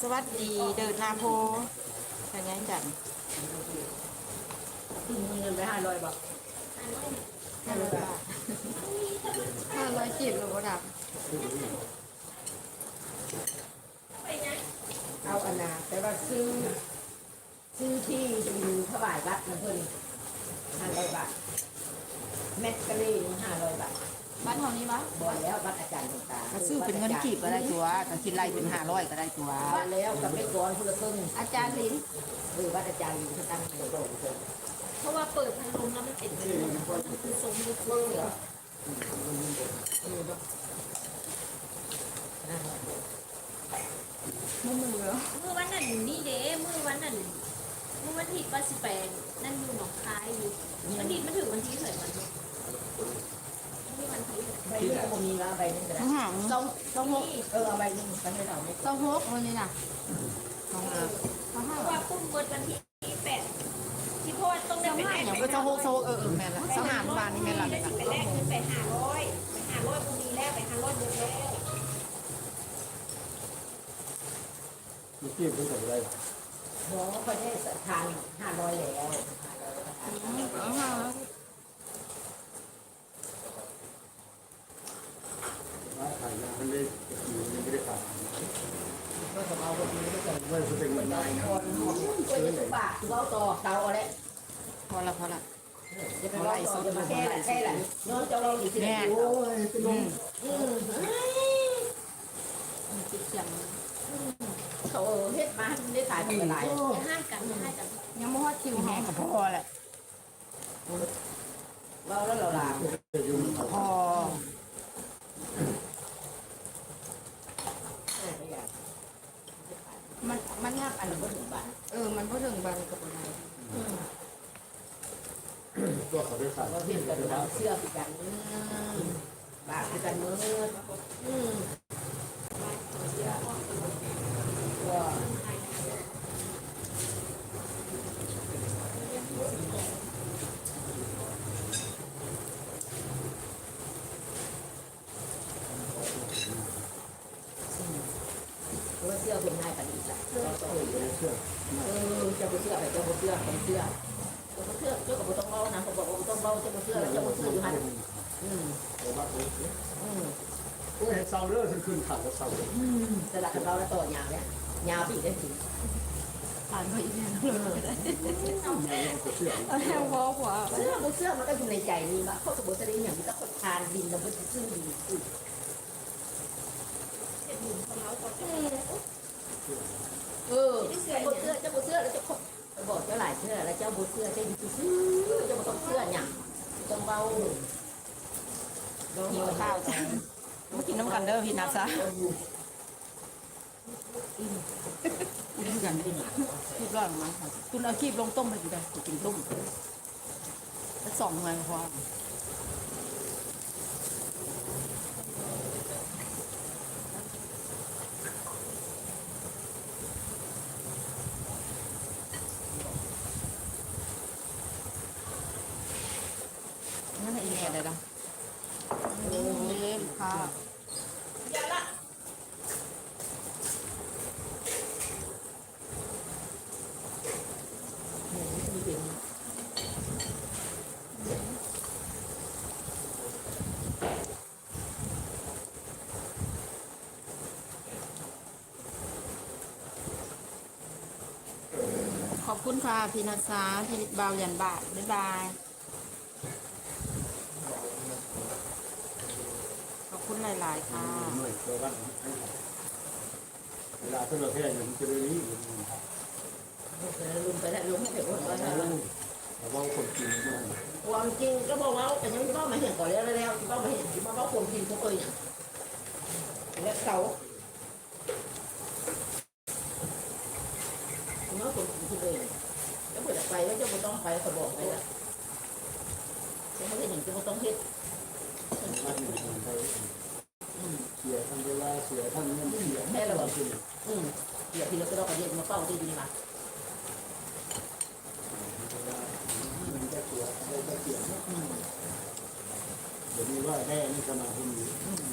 สวัสดีเดินนาโพทางไงจันขึ้นเงินไปห้าร้อยบาทห้าร้อยบาทห้าร้อยจีบหรือว่าดับเอาอันนาแต่ว่าซื้อ ซื้อที่อยู่ถวายวัดนะเพื่อนห้าร้อยบาทเม็ดกะลีห้าร้อยบาท บ้านเท่านี้ปะบ่แล้ววัดอาจารย์ต่างก็ซื้อเป็นเงินกีบก็ได้ตัวก็คิดไรเป็นห้าร้อยก็ได้ตัววัดแล้วกับเม็ดก้อนคนละครึ่งอาจารย์ลินเออวัดอาจารย์อยู่ที่ตั้งโดดโดดเพราะว่าเปิดพัดลมแล้วมันเป็นเป็นมันคือทรงลึกเมื่อเหรอเออมือมือเหรอเมื่อวันนั้นนี่เด้เมื่อวันนั้นเมื่อวันที่ว่าสิแปดนั่นอยู่หนองคายอยู่วันที่มันถึงวันที่เท่าไหร่วันนี้ที่วัน ที่ใบนี้ก็มีแล้วใบนึงก็ได้ข้างหลังสองสองหกเออเอาใบนึงไปให้เราไม่สองหกวันนี้น่ะข้างหลังเขาห้าเพราะว่าปุ้มเบิดวันที่แปดที่พ่อต้องได้ไปแลกอย่างก็จะโฮกโซเออเออแม่ละสหารบานนี่แม่ละได้แม่ละสิไปแลกเงินไปห้าร้อยไปห้าร้อยพอดีแล้วไปห้าร้อยเบิดแล้วมีที่เพิ่งทำได้หมอเขาได้ทานห้าร้อยแล้วเอาห้าร้อย ร้านขายยาไม่ได้อยู่ไม่ได้ขาย ก็จะเอาคนนี้ด้วยกัน ไม่ได้เป็นมันได้คนก็จะสุบะเราต่อเตาอะพอละพอละไล่สดจมาแค่แค่ละย้อนเจ้าเราอยู่ที่ไหนโอ้ยเป็นลมอืมติดเสียงเขาเฮ็ดมาได้ขายเป็นหลายอย่าห้ามกันให้กันยังไม่ฮอดคิวแม่เขาก็พอแหละ เราแล้วเราลา อยู่เขา พอ มันมันยากอันก็ถึงบ้านเออ มันพูดถึงบางกับอะไรตัวเขาได้ขายเราเห็นกันเราเสื้อผิดกันบาผิดกันมืออืมก็ว่าเสื้อเป็นนายกัน อีกละเราต้องเชื่อเออเจ้าเสื้อไปเจ้าเสื้อเป็นเสื้อเจ้าเสื้อเจ้ากับต้องเล่านะเขาบอกว่าต้องเล่าเจ้าเสื้อแล้วเจ้าเสื้ออยู่หันอืมอ้บ้าโอ้ยอืมโอ้ยเศร้าเรื่องขึ้นขันแล้วเศร้าเลยสลักกับเราแล้วต่อยาวเนี่ยยาวปีกได้ถึงผ่านไปอีกแล้วเลยเชื่อเอาแค่วอลกว่าเสื้อบนเสื้อมันก็อยู่ในใจนี่ว่าเขาสมบูรณ์จะได้อย่างนี้ก็คนทานดินแล้วมันจะซึ่งดีขึ้นเห็นหนุ่มของเราก็เออเสื้อ เจ้าบนเสื้อแล้วเจ้าบอกเจ้าหลายเสื้อแล้วเจ้าบนเสื้อเจ้าอยู่ซื้อเจ้าบนต้องเสื้ออย่างต้องเบาหิวข้าวจ้ะมากินน้ำกันเด้อพี่นับซะกินกันคีบร้อนมาคุณเอาคีบลงต้มไปกินได้กินต้มแล้วสองเงินพอนั่นแหละอีแม่เลยนะเล่นค่ะ มีเป็น ข อบคุณค่ะ พี่นัทสาพี่เบายันบาทบ๊ายบาย ขอบคุณหลาย ๆ ค่ะหน่วยตัวบ้านเวลาที่เราแค่ยังจะได้นี้ลุมไปแล้วลุมให้เด็กคนก็แต่ได้ว่าแต่ว่าคนกินมันความจริงก็บอกว่าแต่ยังที่บ้ามาเห็นก่อนแล้วแล้วที่บ้ามาเห็นที่บ้าว่าความจริงทุกคนอย่างแล้วเขาเมื่อคนที่เลยแล้วเปิดไปแล้วจะ ไม่ต้องไปเขาบอกไปแล้วจะไม่ได้เห็นจะไม่ต้องเฮ็ดมันอยู่ในเสียทั้งเวลาเสียทั้งเงินเสียแค่เราบอกจริงอืมเดี๋ยวที่เราก็ต้องไปเย็นมาเฝ้าที่ดีมามันจะเสียได้จะเสียอืมเดี๋ยวนี้ว่าแค่นี่ขนาดที่มีอืม